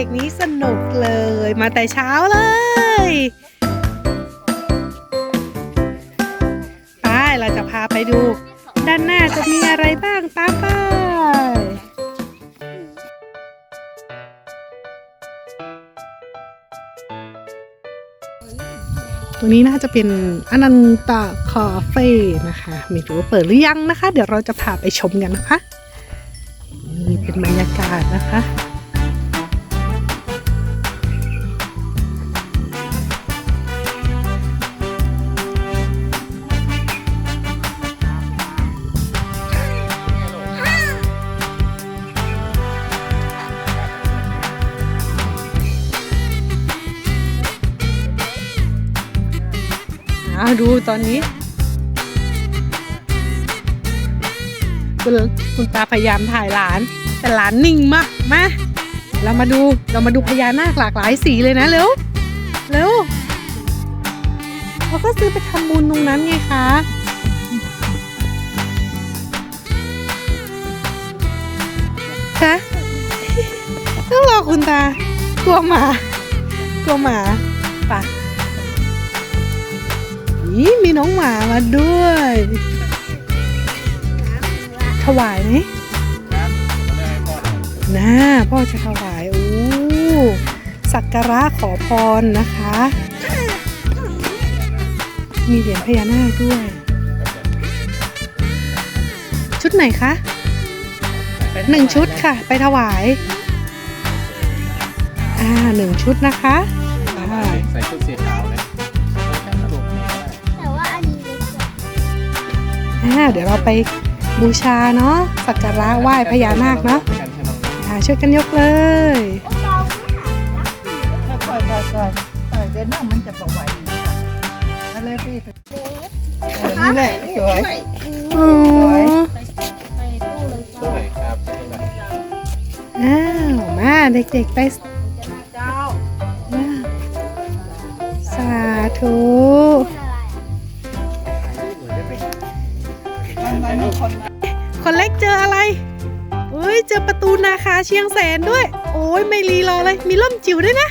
ด็กๆนี้สนุกเลย มาแต่เช้าเลยไปเราจะพาไปดู ด้านหน้าจะมีอะไรบ้างตามไปตรงนี้น่าจะเป็นอนันตาคาเฟ่นะคะไม่รู้ว่าเปิดหรือยังนะคะ เดี๋ยวเราจะพาไปชมกันนะคะ นี่เป็นบรรยากาศนะคะ ดูตอนนี้คุณตาพยายามถ่ายหลาน แต่หลานนิ่งมากมาเรามาดูเรามาดูพญานาคหลากหลายสีเลยนะเร็วเร็วเราก็ซื้อไปทำบุญตรงนั้นไงคะคะต้องรอคุณตากลัวหมากลัวหมาปะ มีน้องหมามาด้วย ถวายไหมน่าพ่อจะถวายโอ้สักการะขอพรนะคะ มีเหรียญพญานาคด้วย ชุดไหนคะหนึ่งชุดค่ะ ไปถวาย อ่าหนึ่งชุดนะคะ ใส่ชุดสีขาว เดี๋ยวเราไปบูชาเนาะสักการะไหว้พญานาคเนาะกันใช่ไหมอ่าช่วยกันยกเลยเราไม่หาค่อยๆค่อยๆค่อยๆเดินหน้ามันจะบอกไหวอยอะไรพี่เออนี่แหละสวยอ๋อไปตู้เลยสวยครับอ้าวมาเด็กๆไปสาธุ เจอประตูนาคาเชียงแสนด้วย โอ้ยไม่รีรอเลย มีร่มจิ๋วด้วยนะ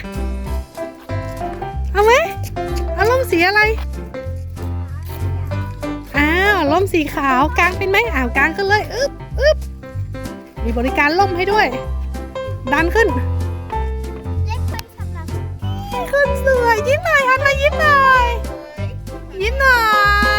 เอาไหมเอาร่มสีอะไร อ้าวร่มสีขาวกลางเป็นไหมอ้าวกลางขึ้นเลยอึ๊บอึ๊บมีบริการร่มให้ด้วย ดันขึ้นขึ้นสวยยิ้มหน่อยหันมายิ้มหน่อยยิ้มหน่อย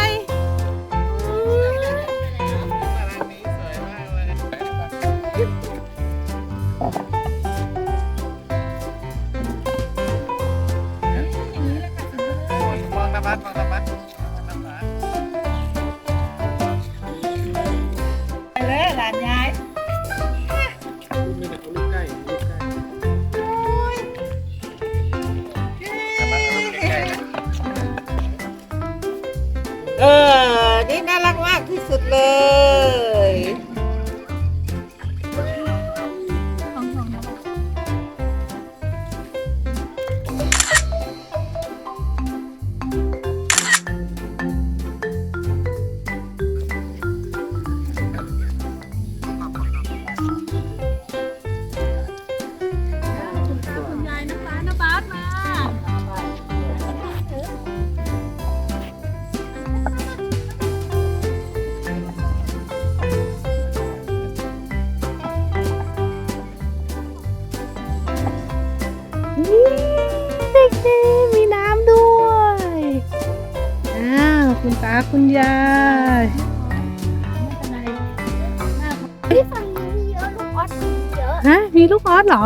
ที่ฝั่งนี้มีเยอะลูกออสมีเยอะฮะมีลูกออสเหรอ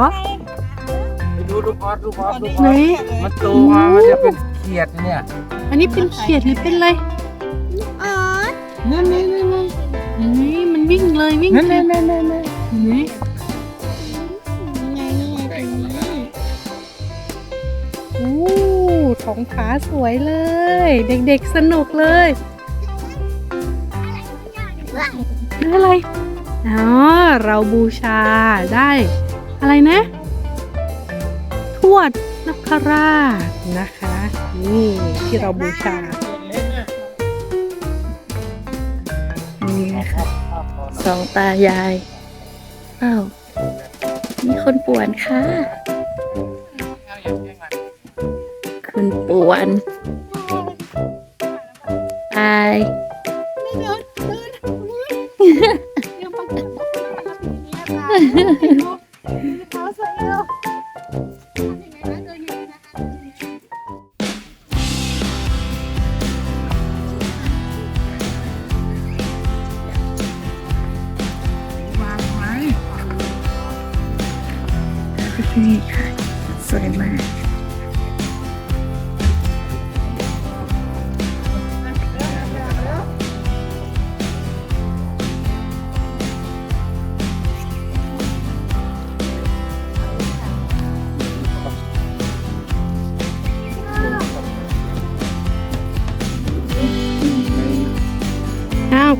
ไปดูลูกออสลูกออสลูกอไหน อสมันโตมามันจะเป็นเขียดเนี่ยอันนี้เป็นเขียดหรือเป็นอะไรออสนั่นนี่นั่นนี่มันวิ่งเลยวิ่งนั่นเนั่ยนนั่นนั่นนี่ไงนี่ไงตรงนี้โอ้ท้องผาสวยเลย เด็กๆสนุกเลย คืออะไร อ๋อ เราบูชาได้ อะไรนะ ทวดนคราชนะคะ นี่ที่เราบูชา นี่นะคะสองตายายอ้าวมีคนป่วนค่ะ คนป่วนไป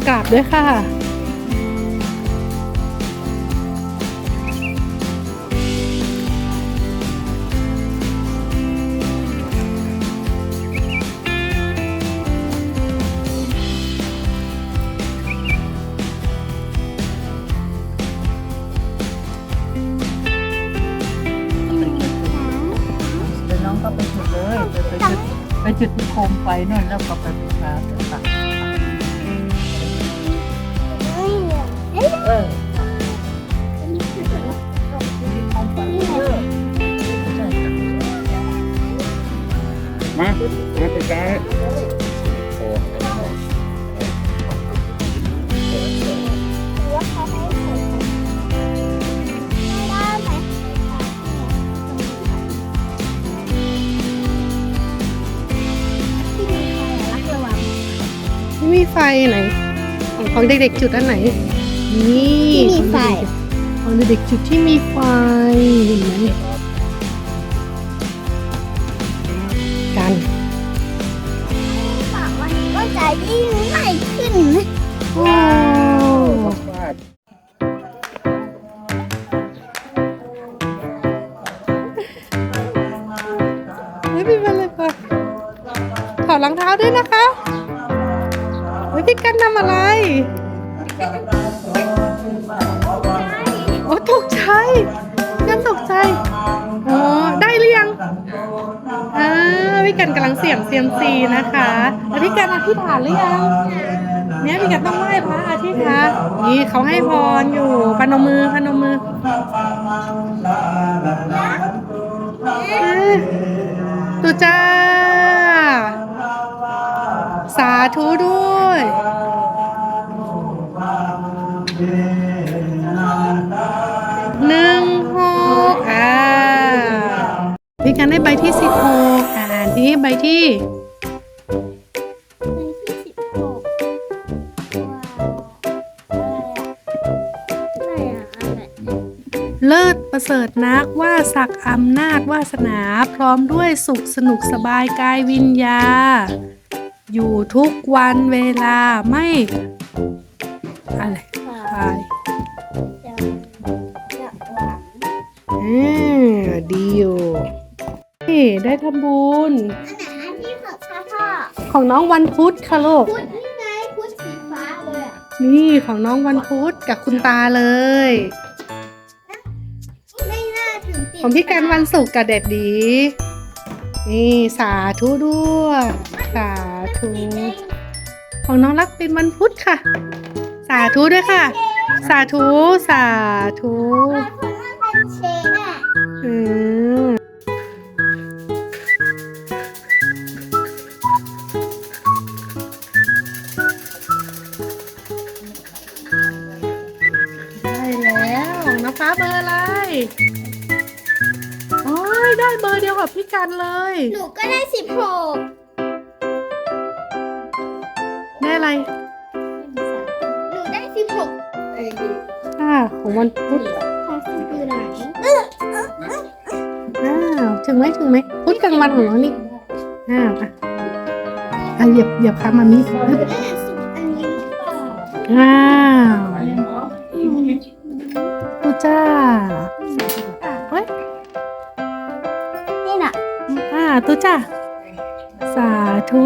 กราบด้วยค่ะ เดี๋ยวน้องก็ไปจุดเลย ไปไปจุดไปจุดที่โคมไฟนั่นแล้วก็ไปบูชา ไม่มีไฟไหน ของของเด็กๆจุดอันไหน นี่ที่มีไฟ ของเด็กๆจุดที่มีไฟเห็นไหม ทำอะไร โอ้ตกใจกันตกใจ อ๋อ ได้หรือยัง อ่า พี่กันกำลังเสี่ยงเซียมซีนะคะแล้วพี่กันอธิษฐานหรือยัง เนี่ยพี่กันต้องไหว้พระอาทิตย์คะนี่เขาให้พรอยู่ พนมมือ พนมมืออ่าตุจ้า สาธุด้วย หนึ่งหกอ่าพี่กันได้ใบที่สิบหกอ่าทีนี้ใบที่เลิศประเสริฐนักว่าศักดิ์อำนาจวาสนาพร้อมด้วยสุขสนุกสบายกายวิญญา อยู่ทุกวันเวลาไม่อะไรตายอ่าดีอยู่นี่ได้ทำบุญของน้องวันพุธค่ะลูก พุธนี่ไงพุธสีฟ้าเลยอะ นี่ของน้องวันพุธกับคุณตาเลย ไม่น่าถึงติดของพี่กันวันศุกร์กับเด็ดดี นี่สาธุด้วยสา ธุ ของน้องรักเป็นวันพุธค่ะ สาธุด้วยค่ะ สาธุ สาธุอืมได้แล้วน้ำฟ้าเบอร์อะไรโอ้ยได้เบอร์เดียวกับพี่กันเลย หนูก็ได้สิบหก อะไรหนูได้สิบหกอ่าของวันพุธของสิบคือไหนอ้าวถึงไหมถึงไหมพุธกลางวันของน้องนี่อ้าวอะอะเหยียบเหยียบขามามีฮึบได้สิบอันนี้อ้าวตูจ้าเฮ้ยนี่น่ะอ่าตูจ้าสาธุ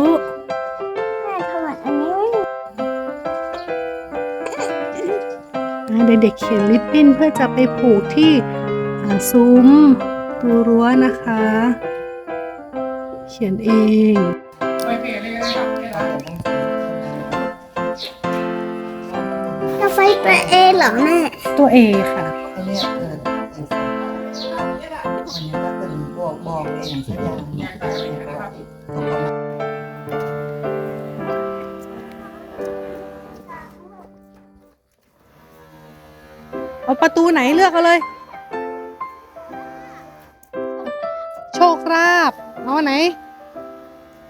เด็กๆเขียนลิปปิ้นเพื่อจะไปผูกที่อ่าซุ้มตูรั้วนะคะ เขียนเองไปเปลี่ยนเลยนะครับเนี่ยครับกาแฟตัวเอเหรอแม่ตัว A ค่ะอันเนี้ยเอออันนี้ก็เป็นบอกบอกเองสักอย่าง เอาประตูไหนเลือกเอาเลย โชคราบเอาอันไหน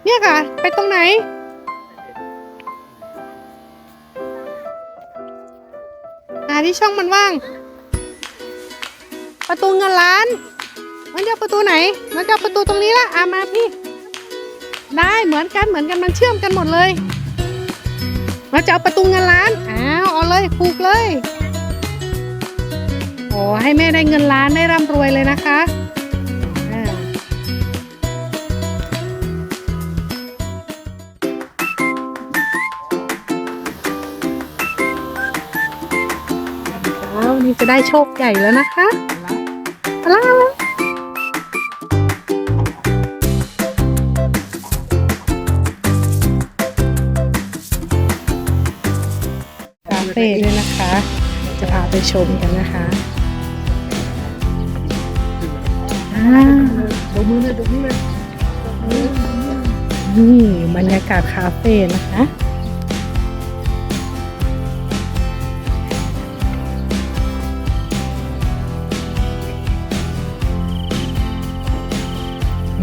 เนี่ยค่ะ ไปตรงไหนหาที่ช่องมันว่าง ประตูเงินล้านมันจะประตูไหน มันจะประตูตรงนี้ละอะมาพี่ ได้เหมือนกันเหมือนกันมันเชื่อมกันหมดเลยมันจะเอาประตูเงินล้าน อ้าวเอาเลยผูกเลย ให้แม่ได้เงินล้านได้ร่ำรวยเลยนะคะอ่าแล้วนี่จะได้โชคใหญ่แล้วนะคะเอาละเอาละคาเฟ่ด้วยนะคะ จะพาไปชมกันนะคะ ดูมือเลยดูมือเลยนี่บรรยากาศคาเฟ่นะคะ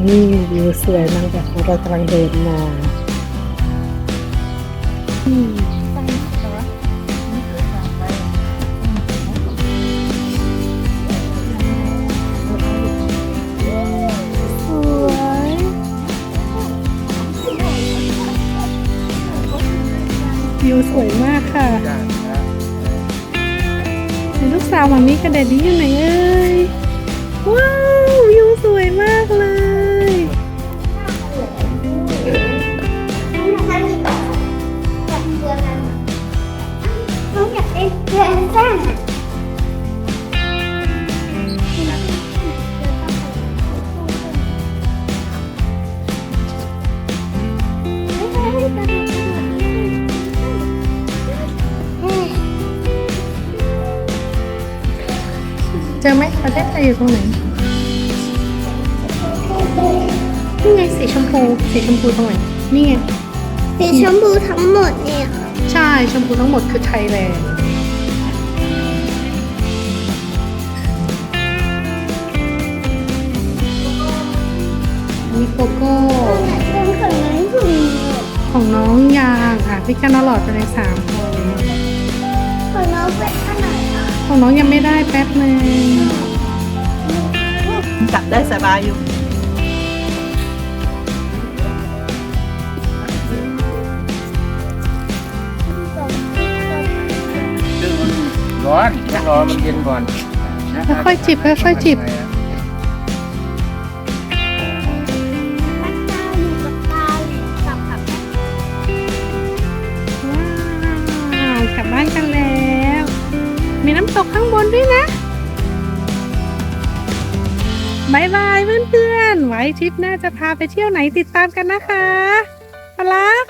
นี่วิวสวยมากแบบเรากำลังเดินมาากค่ะไหนลูกสาวหมามีกระเด็ดดี้อยู่ไหนเอ่ยว้าววิวสวยมากเลยน้องอยากเป็นเพื่อน จ้าเจอไหมประเทศไทยอยู่ตรงไหนนี่ไงสีชมพูสีชมพูตรงไหนนี่ไงสีชมพูทั้งหมดเนี่ย ใช่ชมพูทั้งหมดคือไทยแลนด์มีโกโก้เป็นของน้องคุณของน้องยางอะพี่กันเอาหลอดไปเลยสาม ของน้องยังไม่ได้แป๊บนึงจับได้สบายอยู่ดึงมันร้อนต้องรอมันเย็นก่อนนะรับค่อยๆจิบค่อยๆจิบอยู่กับตากับกับว้าวกลับบ้านกันแล้วมีน้ำ ตกข้างบนด้วยนะบายบายเพื่อนๆ ไว้ทริปหน้าจะพาไปเที่ยวไหนติดตามกันนะคะปลัก